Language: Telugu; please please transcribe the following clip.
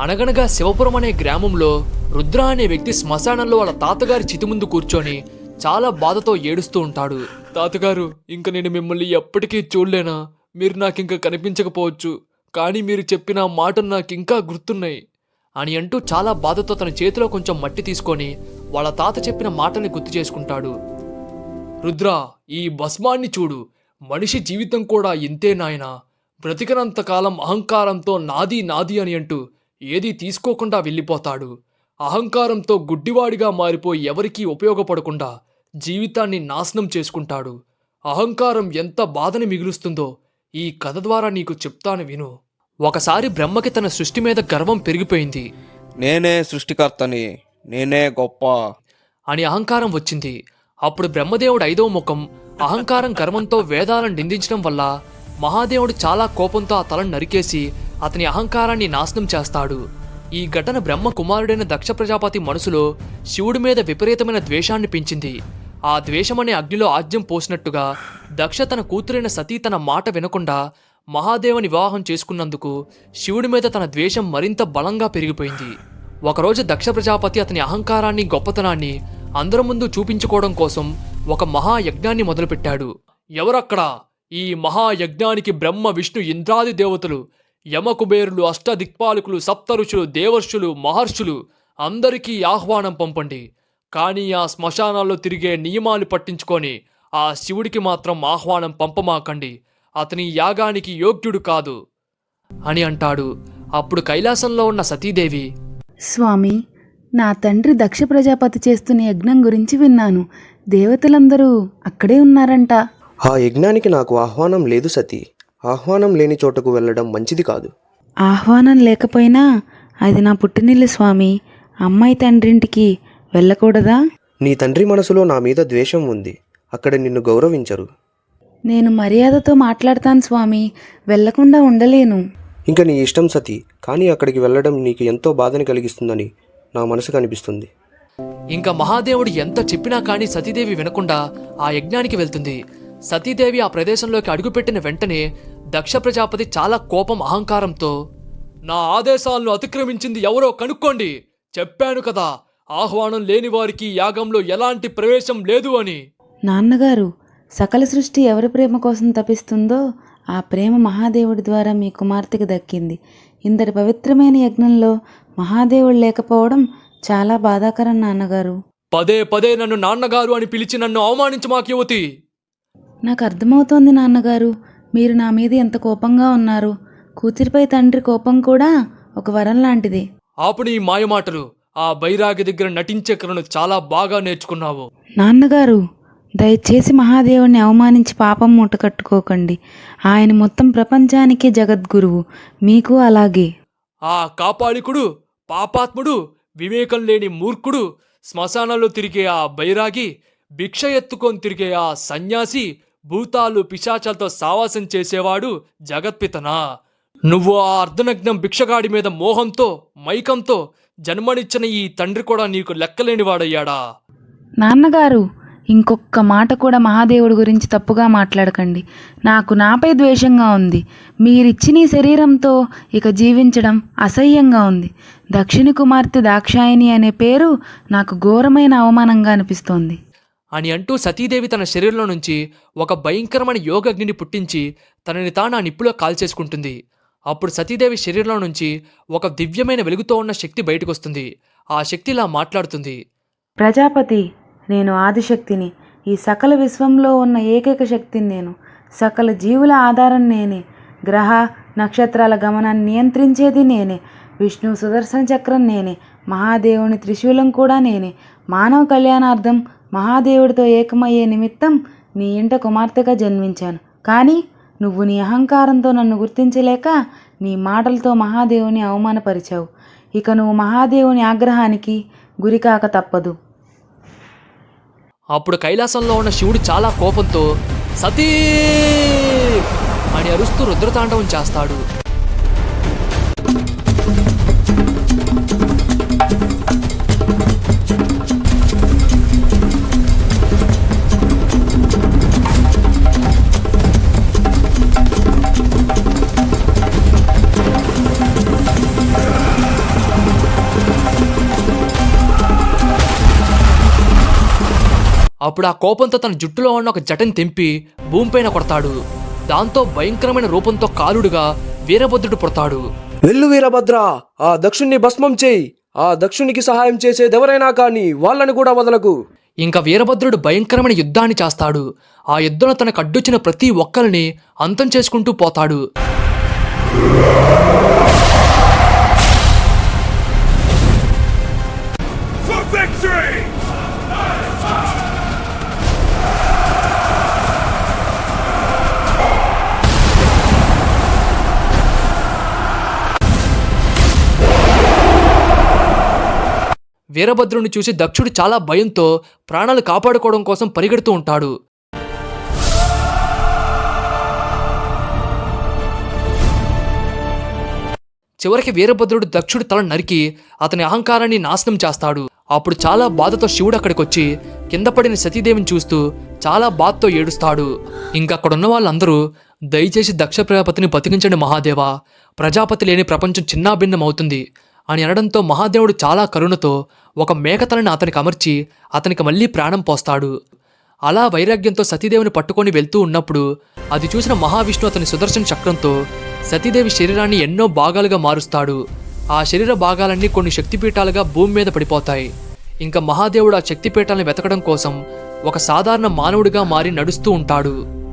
అనగనగా శివపురం అనే గ్రామంలో రుద్ర అనే వ్యక్తి శ్మశానంలో వాళ్ళ తాతగారి చితి ముందు కూర్చొని చాలా బాధతో ఏడుస్తూ ఉంటాడు. తాతగారు ఇంక నేను మిమ్మల్ని ఎప్పటికీ చూడలేనా? మీరు నాకింక కనిపించకపోవచ్చు. కానీ మీరు చెప్పిన మాటలు నాకింకా గుర్తున్నాయి. అని అంటూ చాలా బాధతో తన చేతిలో కొంచెం మట్టి తీసుకొని వాళ్ళ తాత చెప్పిన మాటల్ని గుర్తు చేసుకుంటాడు. రుద్ర ఈ భస్మాన్ని చూడు. మనిషి జీవితం కూడా ఇంతే నాయనా. బ్రతికినంత కాలం అహంకారంతో నాది నాది అని అంటూ ఏదీ తీసుకోకుండా వెళ్ళిపోతాడు. అహంకారంతో గుడ్డివాడిగా మారిపోయి ఎవరికీ ఉపయోగపడకుండా జీవితాన్ని నాశనం చేసుకుంటాడు. అహంకారం ఎంత బాధని మిగులుస్తుందో ఈ కథ ద్వారా నీకు చెప్తాను విను. ఒకసారి బ్రహ్మకి తన సృష్టి మీద గర్వం పెరిగిపోయింది. నేనే సృష్టికర్తని నేనే గొప్ప. అని అహంకారం వచ్చింది. అప్పుడు బ్రహ్మదేవుడు ఐదవ ముఖం అహంకారం గర్వంతో వేదాలను నిందించడం వల్ల మహాదేవుడు చాలా కోపంతో ఆ తలను నరికేసి అతని అహంకారాన్ని నాశనం చేస్తాడు. ఈ ఘటన బ్రహ్మ కుమారుడైన దక్ష ప్రజాపతి మనసులో శివుడి మీద విపరీతమైన ద్వేషాన్ని పెంచింది. ఆ ద్వేషమనే అగ్నిలో ఆజ్యం పోసినట్టుగా దక్ష తన కూతురైన సతీ తన మాట వినకుండా మహాదేవుని వివాహం చేసుకున్నందుకు శివుడి మీద తన ద్వేషం మరింత బలంగా పెరిగిపోయింది. ఒకరోజు దక్ష ప్రజాపతి అతని అహంకారాన్ని గొప్పతనాన్ని అందరి ముందు చూపించుకోవడం కోసం ఒక మహాయజ్ఞాన్ని మొదలుపెట్టాడు. ఎవరక్కడ? ఈ మహాయజ్ఞానికి బ్రహ్మ విష్ణు ఇంద్రాది దేవతలు యమకుబేరులు అష్టదిక్పాలకులు సప్తఋషులు దేవర్షులు మహర్షులు అందరికీ ఆహ్వానం పంపండి. కానీ ఆ శ్మశానాల్లో తిరిగే నియమాలు పట్టించుకొని ఆ శివుడికి మాత్రం ఆహ్వానం పంపమాకండి. అతని యాగానికి యోగ్యుడు కాదు. అని అంటాడు. అప్పుడు కైలాసంలో ఉన్న సతీదేవి. స్వామి నా తండ్రి దక్ష ప్రజాపతి చేస్తున్న యజ్ఞం గురించి విన్నాను. దేవతలందరూ అక్కడే ఉన్నారంట. ఆ యజ్ఞానికి నాకు ఆహ్వానం లేదు సతీ. ఆహ్వానం లేని చోటకు వెళ్ళడం మంచిది కాదు. ఆహ్వానం లేకపోయినా అది నా పుట్టినిల్లు స్వామి. అమ్మాయి తండ్రింటికి వెళ్ళకూడదా? నీ తండ్రి మనసులో నా మీద ద్వేషం ఉంది. అక్కడ నిన్ను గౌరవించరు. నేను మర్యాదతో మాట్లాడతాను స్వామి. వెళ్ళకుండా ఉండలేను. ఇంకా నీ ఇష్టం సతీ. కానీ అక్కడికి వెళ్ళడం నీకు ఎంతో బాధని కలిగిస్తుందని నా మనసుకు అనిపిస్తుంది ఇంకా మహాదేవుడు ఎంత చెప్పినా కానీ సతీదేవి వినకుండా ఆ యజ్ఞానికి వెళ్తుంది. సతీదేవి ఆ ప్రదేశంలోకి అడుగుపెట్టిన వెంటనే దక్ష ప్రజాపతి చాలా కోపం అహంకారంతో నా ఆదేశాలను అతిక్రమించింది ఎవరో కనుక్కోండి. చెప్పాను కదా ఆహ్వానం లేని వారికి యాగంలో ఎలాంటి ప్రవేశం లేదు అని. నాన్నగారు సకల సృష్టి ఎవరి ప్రేమ కోసం తపిస్తుందో ఆ ప్రేమ మహాదేవుడి ద్వారా మీ కుమార్తెకి దక్కింది. ఇంతటి పవిత్రమైన యజ్ఞంలో మహాదేవుడు లేకపోవడం చాలా బాధాకరం నాన్నగారు. పదే పదే నన్ను నాన్నగారు అని పిలిచి నన్ను అవమానించు మాకు యువతి. నాకు అర్థమవుతోంది నాన్నగారు. మీరు నా మీద ఎంత కోపంగా ఉన్నారు? కూతురిపై తండ్రి కోపం కూడా ఒక వరం లాంటిది. ఆపుని ఈ మాయమాటలు ఆ బైరాగి దగ్గర నటించే కలను చాలా బాగా నేర్చుకున్నావు. నాన్నగారు దయచేసి మహాదేవుని అవమానించి పాపం మూట కట్టుకోకండి. ఆయన మొత్తం ప్రపంచానికే జగద్గురువు. మీకు అలాగే. ఆ కాపాళికుడు పాపాత్ముడు వివేకం లేని మూర్ఖుడు శ్మశానంలో తిరిగే ఆ బైరాగి భిక్ష ఎత్తుకొని తిరిగే ఆ సన్యాసి భూతాలు పిశాచాలతో సావాసం చేసేవాడు జగత్పితనా? నువ్వు ఆ అర్ధనగ్నం భిక్షగాడి మీద మోహంతో మైకంతో జన్మనిచ్చిన ఈ తండ్రి కూడా నీకు లెక్కలేనివాడయ్యాడా? నాన్నగారు ఇంకొక్క మాట కూడా మహాదేవుడి గురించి తప్పుగా మాట్లాడకండి. నాకు నాపై ద్వేషంగా ఉంది. మీరిచ్చిన ఈ శరీరంతో ఇక జీవించడం అసహ్యంగా ఉంది. దక్షిణ కుమార్తె దాక్షాయిని అనే పేరు నాకు ఘోరమైన అవమానంగా అనిపిస్తోంది. అని అంటూ సతీదేవి తన శరీరంలో నుంచి ఒక భయంకరమైన యోగగ్నిని పుట్టించి తనని తాను ఆ నిప్పులో కాల్చేసుకుంటుంది. అప్పుడు సతీదేవి శరీరంలో నుంచి ఒక దివ్యమైన వెలుగుతో ఉన్న శక్తి బయటకొస్తుంది. ఆ శక్తి ఇలా మాట్లాడుతుంది. ప్రజాపతి నేను ఆదిశక్తిని ఈ సకల విశ్వంలో ఉన్న ఏకైక శక్తిని నేను సకల జీవుల ఆధారం నేనే గ్రహ నక్షత్రాల గమనాన్ని నియంత్రించేది నేనే విష్ణు సుదర్శన చక్రం నేనే మహాదేవుని త్రిశూలం కూడా నేనే మానవ కళ్యాణార్థం మహాదేవుడితో ఏకమయ్యే నిమిత్తం నీ ఇంట కుమార్తెగా జన్మించాను. కానీ నువ్వు నీ అహంకారంతో నన్ను గుర్తించలేక నీ మాటలతో మహాదేవుని అవమానపరిచావు. ఇక నువ్వు మహాదేవుని ఆగ్రహానికి గురికాక తప్పదు. అప్పుడు కైలాసంలో ఉన్న శివుడు చాలా కోపంతో సతీ అని అరుస్తూ రుద్రతాండవం చేస్తాడు. అప్పుడు ఆ కోపంతో తన జుట్టులో ఉన్న ఒక జటని తెంపి భూమిపైన కొడతాడు. దాంతో భయంకరమైన రూపంతో కాలుడుగా వీరభద్రుడు పుడతాడు. వెళ్ళు వీరభద్ర ఆ దక్షుణ్ణి భస్మం చేయి. ఆ దక్షునికి సహాయం చేసేదెవరైనా కానీ వాళ్ళని కూడా వదలకు. ఇంకా వీరభద్రుడు భయంకరమైన యుద్ధాన్ని చేస్తాడు. ఆ యుద్ధంలో తనకు అడ్డొచ్చిన ప్రతి ఒక్కరిని అంతం చేసుకుంటూ పోతాడు. వీరభద్రుడిని చూసి దక్షుడు చాలా భయంతో ప్రాణాలు కాపాడుకోవడం కోసం పరిగెడుతూ ఉంటాడు. చివరికి వీరభద్రుడు దక్షుడు తల నరికి అతని అహంకారాన్ని నాశనం చేస్తాడు. అప్పుడు చాలా బాధతో శివుడు అక్కడికి వచ్చి కింద పడిన సతీదేవిని చూస్తూ చాలా బాధతో ఏడుస్తాడు. ఇంకా వాళ్ళందరూ దయచేసి దక్ష ప్రజాపతిని బతికించండి మహాదేవా. ప్రజాపతి లేని ప్రపంచం చిన్నాభిన్నం అవుతుంది అని అనడంతో మహాదేవుడు చాలా కరుణతో ఒక మేకతలని అతనికి అమర్చి అతనికి మళ్ళీ ప్రాణం పోస్తాడు. అలా వైరాగ్యంతో సతీదేవిని పట్టుకొని వెళ్తూ ఉన్నప్పుడు అది చూసిన మహావిష్ణు అతని సుదర్శన చక్రంతో సతీదేవి శరీరాన్ని ఎన్నో భాగాలుగా మారుస్తాడు. ఆ శరీర భాగాలన్నీ కొన్ని శక్తిపీఠాలుగా భూమి మీద పడిపోతాయి. ఇంకా మహాదేవుడు ఆ శక్తిపీఠాలను వెతకడం కోసం ఒక సాధారణ మానవుడిగా మారి నడుస్తూ ఉంటాడు.